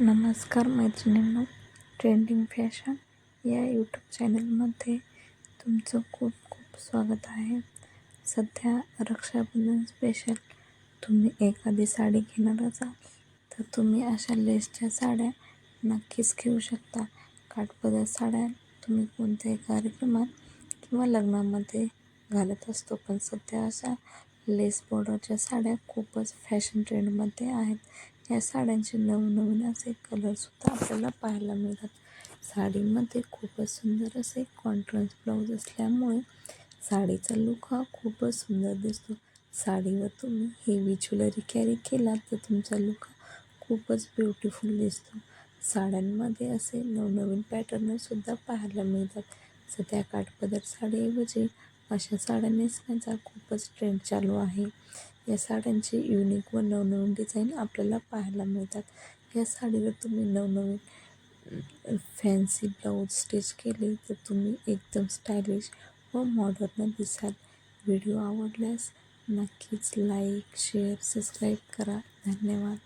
नमस्कार मैत्रिणींनो trending fashion या यूट्यूब चॅनलमध्ये तुमचं खूप खूप स्वागत आहे. सध्या रक्षाबंधन स्पेशल तुम्ही एखादी साडी घेणार असाल तर तुम्ही अशा लेसच्या साड्या नक्कीच घेऊ शकता. काठपदर साड्या तुम्ही कोणत्याही कार्यक्रमात किंवा लग्नामध्ये घालत असतो पण सध्या अशा लेस बॉर्डरच्या साड्या खूपच फॅशन ट्रेंडमध्ये आहेत. या साड्यांचे नवनवीन असे कलरसुद्धा आपल्याला पाहायला मिळतात. साडीमध्ये खूपच सुंदर असे कॉन्ट्रास्ट ब्लाऊज असल्यामुळे साडीचा लुक हा खूपच सुंदर दिसतो. साडीवर तुम्ही हेवी ज्वेलरी कॅरी केला तर तुमचा लुक हा खूपच ब्युटिफुल दिसतो. साड्यांमध्ये असे नवनवीन पॅटर्नसुद्धा पाहायला मिळतात. सध्या काठपदर साडीऐवजी अशा साड्या नेसण्याचा खूपच ट्रेंड चालू आहे. या साड्यांचे युनिक व नवनवीन डिझाईन आपल्याला पाहायला मिळतात. या साडीवर तुम्ही नवनवीन फॅन्सी ब्लाऊज स्टिच केले तर तुम्ही एकदम स्टायलिश व मॉडर्न दिसाल. व्हिडिओ आवडल्यास नक्कीच लाईक शेअर सबस्क्राईब करा. धन्यवाद.